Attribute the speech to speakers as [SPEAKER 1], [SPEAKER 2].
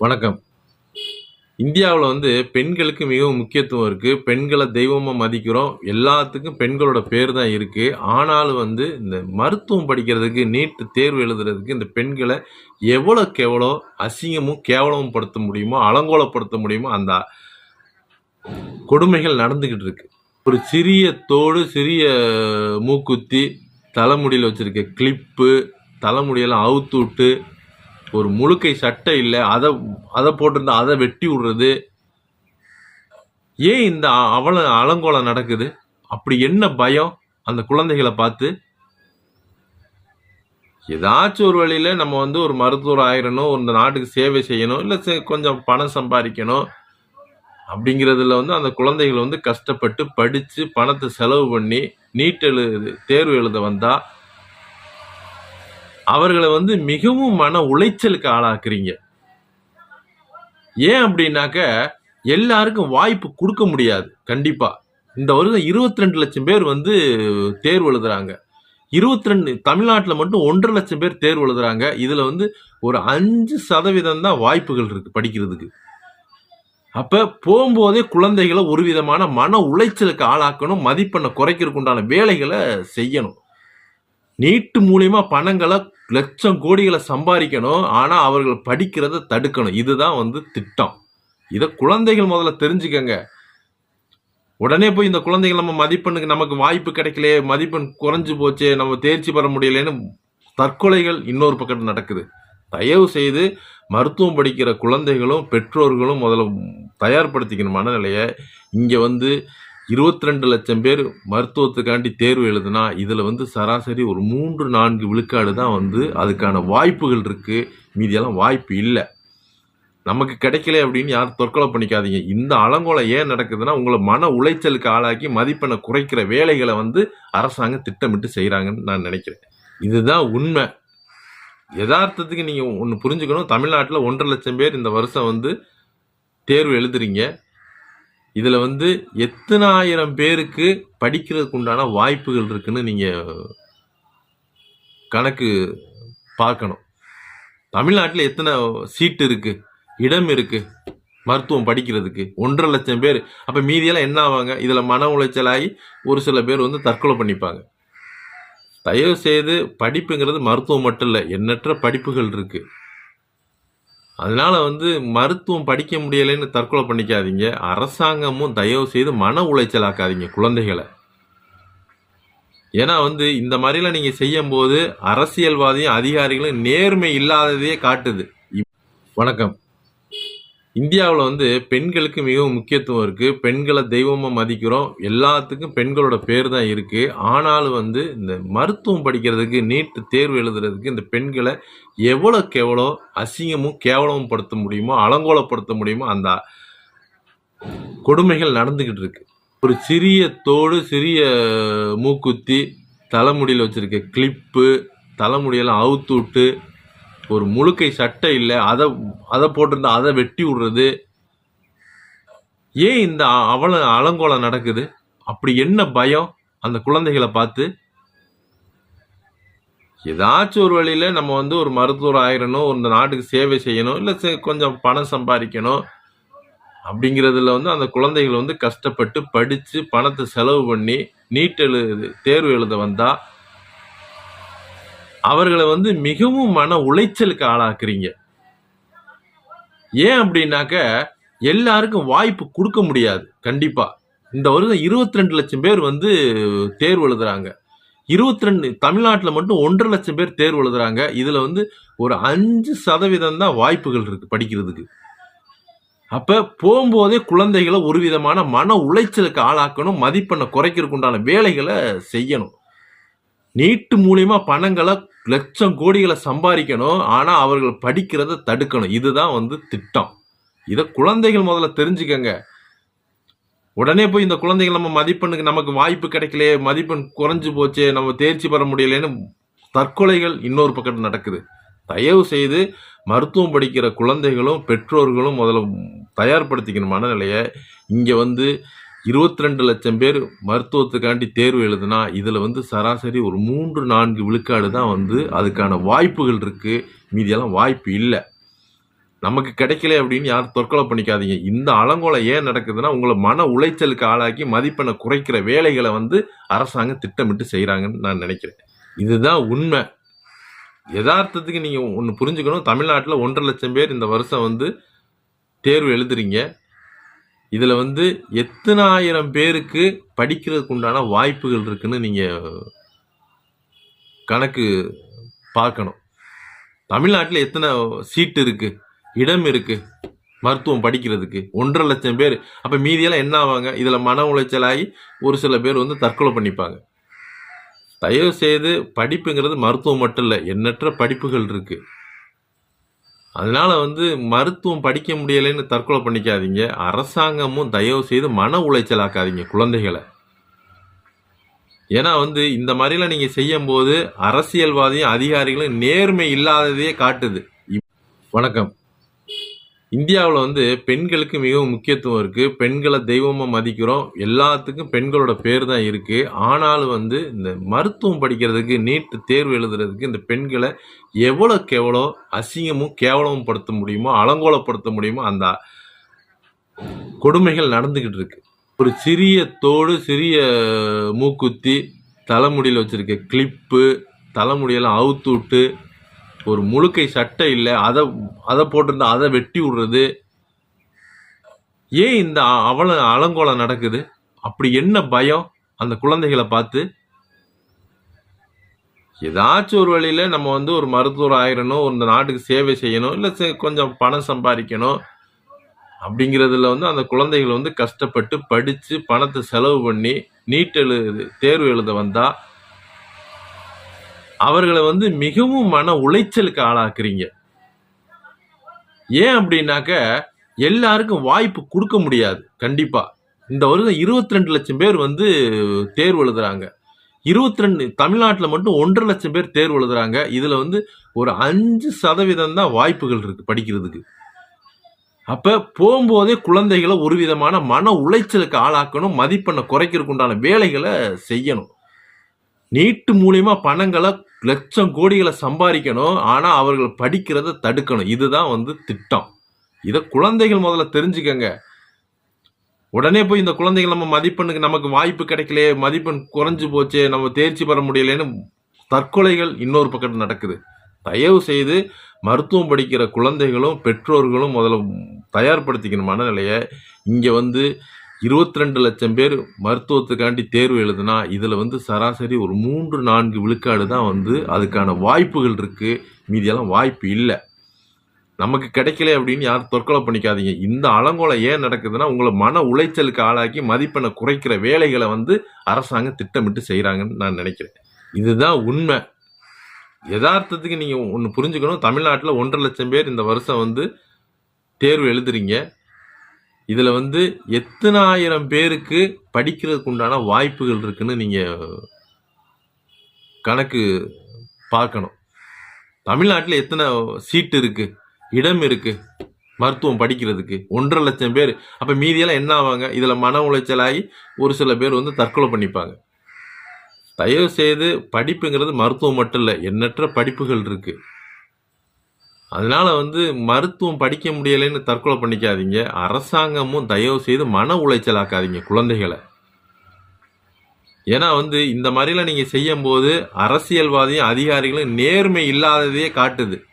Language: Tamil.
[SPEAKER 1] வணக்கம். இந்தியாவில் வந்து பெண்களுக்கு மிகவும் முக்கியத்துவம் இருக்குது பெண்களை தெய்வமாக மதிக்கிறோம். எல்லாத்துக்கும் பெண்களோட பேர் தான் இருக்குது ஆனாலும் வந்து இந்த மருத்துவம் படிக்கிறதுக்கு நீட் தேர்வு எழுதுறதுக்கு இந்த பெண்களை எவ்வளோக்கு எவ்வளோ அசிங்கமும் கேவலமும் படுத்த முடியுமோ அலங்கோலப்படுத்த முடியுமோ அந்த கொடுமைகள் நடந்துக்கிட்டு இருக்கு. ஒரு சிறிய தோடு சிறிய மூக்குத்தி தலைமுடியில் வச்சுருக்க கிளிப்பு தலைமுடியெல்லாம் அவுத்து விட்டு ஒரு முழுக்கை சட்டை இல்லை அதை அதை போட்டிருந்தா அதை வெட்டி விடுறது. ஏன் இந்த அ- அவல அலங்கோலம் நடக்குது? அப்படி என்ன பயம்? அந்த குழந்தைகளை பார்த்து. ஏதாச்சும் ஒரு வழியில் நம்ம வந்து ஒரு மருத்துவர் ஆயிரணும் இந்த நாட்டுக்கு சேவை செய்யணும் இல்லை கொஞ்சம் பணம் சம்பாதிக்கணும். அப்படிங்கிறதுல வந்து அந்த குழந்தைகள் வந்து கஷ்டப்பட்டு படித்து பணத்தை செலவு பண்ணி நீட் எழுது தேர்வு எழுத வந்தால் அவர்களை வந்து மிகவும் மன உளைச்சலுக்கு ஆளாக்குறீங்க. ஏன் அப்படின்னாக்க எல்லாருக்கும் வாய்ப்பு கொடுக்க முடியாது. கண்டிப்பா. இந்த வருஷம் இருபத்தி ரெண்டு லட்சம் பேர் வந்து தேர்வு எழுதுறாங்க. இருபத்தி ரெண்டு தமிழ்நாட்டில் மட்டும் ஒன்றரை லட்சம் பேர் தேர்வு எழுதுறாங்க. இதுல வந்து ஒரு அஞ்சு சதவீதம் தான் வாய்ப்புகள் இருக்கு படிக்கிறதுக்கு. அப்ப போகும்போதே குழந்தைகளை ஒரு விதமான மன உளைச்சலுக்கு ஆளாக்கணும் மதிப்பெண்ணை குறைக்கிறதுக்கு உண்டான வேலைகளை செய்யணும். நீட்டு மூலியமா பணங்களை லட்சம் கோடிகளை சம்பாதிக்கணும். ஆனா அவர்கள் படிக்கிறத தடுக்கணும். இதுதான் வந்து திட்டம். இதை குழந்தைகள் முதல்ல தெரிஞ்சுக்கங்க. உடனே போய் இந்த குழந்தைகள் நம்ம மதிப்பெண்ணுக்கு நமக்கு வாய்ப்பு கிடைக்கலையே மதிப்பெண் குறைஞ்சு போச்சே நம்ம தேர்ச்சி பெற முடியலைன்னு தற்கொலைகள் இன்னொரு பக்கம் நடக்குது. தயவு செய்து மருத்துவம் படிக்கிற குழந்தைகளும் பெற்றோர்களும் முதல்ல தயார்படுத்திக்கணும் மனநிலையை. இங்கே வந்து இருபத்தி ரெண்டு லட்சம் பேர் மருத்துவத்துக்காண்டி தேர்வு எழுதுனா இதில் வந்து சராசரி ஒரு மூன்று நான்கு விழுக்காடு தான் வந்து அதுக்கான வாய்ப்புகள் இருக்குது மீதியெல்லாம் வாய்ப்பு இல்லை. நமக்கு கிடைக்கல அப்படின்னு யாரும் தற்கொலை பண்ணிக்காதீங்க. இந்த அலங்கோலம் ஏன் நடக்குதுன்னா உங்களை மன உளைச்சலுக்கு ஆளாக்கி மதிப்பெண்ணை குறைக்கிற வேலைகளை வந்து அரசாங்கம் திட்டமிட்டு செய்கிறாங்கன்னு நான் நினைக்கிறேன். இதுதான் உண்மை. யதார்த்தத்துக்கு நீங்கள் ஒன்று புரிஞ்சுக்கணும். தமிழ்நாட்டில் ஒன்றரை லட்சம் பேர் இந்த வருஷம் வந்து தேர்வு எழுதுறீங்க. இதில் வந்து எத்தனாயிரம் பேருக்கு படிக்கிறதுக்கு உண்டான வாய்ப்புகள் இருக்குன்னு நீங்கள் கணக்கு பார்க்கணும். தமிழ்நாட்டில் எத்தனை சீட்டு இருக்கு? இடம் இருக்குது மருத்துவம் படிக்கிறதுக்கு ஒன்றரை லட்சம் பேர். அப்போ மீதியெல்லாம் என்ன ஆவாங்க? இதில் மன உளைச்சலாகி ஒரு சில பேர் வந்து தற்கொலை பண்ணிப்பாங்க. தயவு செய்து படிப்புங்கிறது மருத்துவம் மட்டும் இல்லை எண்ணற்ற படிப்புகள் இருக்குது அதனால் வந்து மருத்துவம் படிக்க முடியலைன்னு தற்கொலை பண்ணிக்காதீங்க. அரசாங்கமும் தயவு செய்து மன உளைச்சலாக்காதீங்க குழந்தைகளை. ஏன்னா வந்து இந்த மாதிரிலாம் நீங்கள் செய்யும் போது அரசியல்வாதியும் அதிகாரிகளும் நேர்மை இல்லாததையே காட்டுது. இப்- வணக்கம். இந்தியாவில் வந்து பெண்களுக்கு மிகவும் முக்கியத்துவம் இருக்கு. பெண்களை தெய்வமாக மதிக்கிறோம். எல்லாத்துக்கும் பெண்களோட பேர் தான் இருக்கு. ஆனாலும் வந்து இந்த மருத்துவம் படிக்கிறதுக்கு நீட் தேர்வு எழுதுறதுக்கு இந்த பெண்களை எவ்வளோக்கு எவ்வளோ அசிங்கமும் கேவலமும் படுத்த முடியுமோ அலங்கோலப்படுத்த முடியுமோ அந்த கொடுமைகள் நடந்துக்கிட்டு இருக்கு. ஒரு சிறிய தோடு சிறிய மூக்குத்தி தலைமுடியில் வச்சிருக்க கிளிப்பு தலைமுடியெல்லாம் அவுத்து விட்டு ஒரு முழுக்கை சட்டை இல்லை அதை அதை போட்டிருந்தா அதை வெட்டி விடுறது. ஏன் இந்த அவல அலங்கோலம் நடக்குது? அப்படி என்ன பயம்? அந்த குழந்தைகளை பார்த்து. ஏதாச்சும் ஒரு வழியில் நம்ம வந்து ஒரு மருத்துவர் ஆயிரணும் இந்த நாட்டுக்கு சேவை செய்யணும் இல்லை கொஞ்சம் பணம் சம்பாதிக்கணும். அப்படிங்கிறதுல வந்து அந்த குழந்தைகள் வந்து கஷ்டப்பட்டு படித்து பணத்தை செலவு பண்ணி நீட் எழுது தேர்வு எழுத வந்தால் அவர்களை வந்து மிகவும் மன உளைச்சலுக்கு ஆளாக்குறீங்க. ஏன் அப்படின்னாக்க எல்லாருக்கும் வாய்ப்பு கொடுக்க முடியாது. கண்டிப்பா. இந்த வருஷம் இருபத்தி ரெண்டு லட்சம் பேர் வந்து தேர்வு எழுதுறாங்க. இருபத்தி ரெண்டு தமிழ்நாட்டில் மட்டும் ஒன்றரை லட்சம் பேர் தேர்வு எழுதுறாங்க. இதில் வந்து ஒரு அஞ்சு சதவீதம் தான் வாய்ப்புகள் இருக்கு படிக்கிறதுக்கு. அப்போ போகும்போதே குழந்தைகளை ஒரு விதமான மன உளைச்சலுக்கு ஆளாக்கணும் மதிப்பெண்ணை குறைக்கிறதுக்குண்டான வேலைகளை செய்யணும். நீட்டு மூலியமா பணங்களை லட்சம் கோடிகளை சம்பாதிக்கணும். ஆனா அவர்கள் படிக்கிறத தடுக்கணும். இதுதான் வந்து திட்டம். இதை குழந்தைகள் முதல்ல தெரிஞ்சுக்கங்க. உடனே போய் இந்த குழந்தைகள் நம்ம மதிப்பெண்ணுக்கு நமக்கு வாய்ப்பு கிடைக்கலையே மதிப்பெண் குறைஞ்சு போச்சே நம்ம தேர்ச்சி பெற முடியலைன்னு தற்கொலைகள் இன்னொரு பக்கம் நடக்குது. தயவு செய்து மருத்துவம் படிக்கிற குழந்தைகளும் பெற்றோர்களும் முதல்ல தயார்படுத்திக்கணும் மனநிலையை. இங்கே வந்து இருபத்தி ரெண்டு லட்சம் பேர் மருத்துவத்துக்காண்டி தேர்வு எழுதுனா இதில் வந்து சராசரி ஒரு மூன்று நான்கு விழுக்காடு தான் வந்து அதுக்கான வாய்ப்புகள் இருக்குது மீதியெல்லாம் வாய்ப்பு இல்லை. நமக்கு கிடைக்கல அப்படின்னு யாரும் தற்கொலை பண்ணிக்காதீங்க. இந்த அலங்கோலம் ஏன் நடக்குதுன்னா உங்களை மன உளைச்சலுக்கு ஆளாக்கி மதிப்பெண்ணை குறைக்கிற வேலைகளை வந்து அரசாங்கம் திட்டமிட்டு செய்கிறாங்கன்னு நான் நினைக்கிறேன். இதுதான் உண்மை. யதார்த்தத்துக்கு நீங்கள் ஒன்று புரிஞ்சுக்கணும். தமிழ்நாட்டில் ஒன்றரை லட்சம் பேர் இந்த வருஷம் வந்து தேர்வு எழுதுறீங்க. இதில் வந்து எத்தனாயிரம் பேருக்கு படிக்கிறதுக்கு உண்டான வாய்ப்புகள் இருக்குன்னு நீங்கள் கணக்கு பார்க்கணும். தமிழ்நாட்டில் எத்தனை சீட்டு இருக்கு? இடம் இருக்குது மருத்துவம் படிக்கிறதுக்கு ஒன்றரை லட்சம் பேர். அப்போ மீதியெல்லாம் என்ன ஆவாங்க? இதில் மன உளைச்சலாகி ஒரு சில பேர் வந்து தற்கொலை பண்ணிப்பாங்க. தயவு செய்து படிப்புங்கிறது மருத்துவம் மட்டும் இல்லை எண்ணற்ற படிப்புகள் இருக்குது அதனால வந்து மருத்துவம் படிக்க முடியலைன்னு தற்கொலை பண்ணிக்காதீங்க. அரசாங்கமும் தயவு செய்து மன உளைச்சலாக்காதீங்க குழந்தைகளை. ஏன்னா வந்து இந்த மாதிரிலாம் நீங்க செய்யும் போது அரசியல்வாதியும் அதிகாரிகளும் நேர்மை இல்லாததையே காட்டுது. வணக்கம். இந்தியாவில் வந்து பெண்களுக்கு மிகவும் முக்கியத்துவம் இருக்குது பெண்களை தெய்வமாக மதிக்கிறோம். எல்லாத்துக்கும் பெண்களோட பேர் தான் இருக்குது ஆனாலும் வந்து இந்த மருத்துவம் படிக்கிறதுக்கு நீட் தேர்வு எழுதுறதுக்கு இந்த பெண்களை எவ்வளோக்கு எவ்வளோ அசிங்கமும் கேவலமும் படுத்த முடியுமோ அலங்கோலப்படுத்த முடியுமோ அந்த கொடுமைகள் நடந்துக்கிட்டு இருக்கு. ஒரு சிறிய தோடு சிறிய மூக்குத்தி தலைமுடியில் வச்சிருக்க கிளிப்பு தலைமுடியெல்லாம் அவுத்து விட்டு ஒரு முழுக்கை சட்டை இல்லை அதை அதை போட்டிருந்தா அதை வெட்டி விடுறது. ஏன் இந்த அ- அவல அலங்கோலம் நடக்குது? அப்படி என்ன பயம்? அந்த குழந்தைகளை பார்த்து. ஏதாச்சும் ஒரு வழியில் நம்ம வந்து ஒரு மருத்துவர் ஆயிரணும் இந்த நாட்டுக்கு சேவை செய்யணும் இல்லை கொஞ்சம் பணம் சம்பாதிக்கணும். அப்படிங்கிறதுல வந்து அந்த குழந்தைகள் வந்து கஷ்டப்பட்டு படித்து பணத்தை செலவு பண்ணி நீட் எழுது தேர்வு எழுத வந்தால் அவர்களை வந்து மிகவும் மன உளைச்சலுக்கு ஆளாக்குறீங்க. ஏன் அப்படின்னாக்க எல்லாருக்கும் வாய்ப்பு கொடுக்க முடியாது. கண்டிப்பா. இந்த வருஷம் இருபத்தி ரெண்டு லட்சம் பேர் வந்து தேர்வு எழுதுறாங்க. இருபத்தி ரெண்டு தமிழ்நாட்டில் மட்டும் ஒன்றரை லட்சம் பேர் தேர்வு எழுதுறாங்க. இதுல வந்து ஒரு அஞ்சு சதவீதம் தான் வாய்ப்புகள் இருக்கு படிக்கிறதுக்கு. அப்ப போகும்போதே குழந்தைகளை ஒரு விதமான மன உளைச்சலுக்கு ஆளாக்கணும் மதிப்பெண்ணை குறைக்கிறதுக்கு உண்டான வேலைகளை செய்யணும். நீட்டு மூலியமா பணங்களை லட்சம் கோடிகளை சம்பாதிக்கணும். ஆனா அவர்கள் படிக்கிறத தடுக்கணும். இதுதான் வந்து திட்டம். இதை குழந்தைகள் முதல்ல தெரிஞ்சுக்கங்க. உடனே போய் இந்த குழந்தைகள் நம்ம மதிப்பெண்ணுக்கு நமக்கு வாய்ப்பு கிடைக்கலையே மதிப்பெண் குறைஞ்சு போச்சே நம்ம தேர்ச்சி பெற முடியலன்னு தற்கொலைகள் இன்னொரு பக்கம் நடக்குது. தயவு செய்து மருத்துவம் படிக்கிற குழந்தைகளும் பெற்றோர்களும் முதல்ல தயார்படுத்திக்கணும் மனநிலையை. இங்கே வந்து இருபத்தி ரெண்டு லட்சம் பேர் மருத்துவத்துக்காண்டி தேர்வு எழுதுனா இதில் வந்து சராசரி ஒரு மூன்று நான்கு விழுக்காடு தான் வந்து அதுக்கான வாய்ப்புகள் இருக்குது மீதியெல்லாம் வாய்ப்பு இல்லை. நமக்கு கிடைக்கல அப்படின்னு யாரும் தற்கொலை பண்ணிக்காதீங்க. இந்த அலங்கோலம் ஏன் நடக்குதுன்னா உங்களை மன உளைச்சலுக்கு ஆளாக்கி மதிப்பெண்ணை குறைக்கிற வேலைகளை வந்து அரசாங்கம் திட்டமிட்டு செய்கிறாங்கன்னு நான் நினைக்கிறேன். இதுதான் உண்மை. யதார்த்தத்துக்கு நீங்கள் ஒன்று புரிஞ்சுக்கணும். தமிழ்நாட்டில் ஒன்றரை லட்சம் பேர் இந்த வருஷம் வந்து தேர்வு எழுதுறீங்க. இதில் வந்து எத்தனாயிரம் பேருக்கு படிக்கிறதுக்கு உண்டான வாய்ப்புகள் இருக்குன்னு நீங்கள் கணக்கு பார்க்கணும். தமிழ்நாட்டில் எத்தனை சீட்டு இருக்கு? இடம் இருக்குது மருத்துவம் படிக்கிறதுக்கு ஒன்றரை லட்சம் பேர். அப்போ மீதியெல்லாம் என்ன ஆவாங்க? இதில் மன உளைச்சலாகி ஒரு சில பேர் வந்து தற்கொலை பண்ணிப்பாங்க. தயவு செய்து படிப்புங்கிறது மருத்துவம் மட்டும் இல்லை எண்ணற்ற படிப்புகள் இருக்குது அதனால வந்து மருத்துவம் படிக்க முடியலைன்னு தற்கொலை பண்ணிக்காதீங்க. அரசாங்கமும் தயவு செய்து மன உளைச்சலாக்காதீங்க குழந்தைகளை. ஏன்னா வந்து இந்த மாதிரிலாம் நீங்கள் செய்யும் போது அரசியல்வாதியும் அதிகாரிகளும் நேர்மை இல்லாததையே காட்டுது.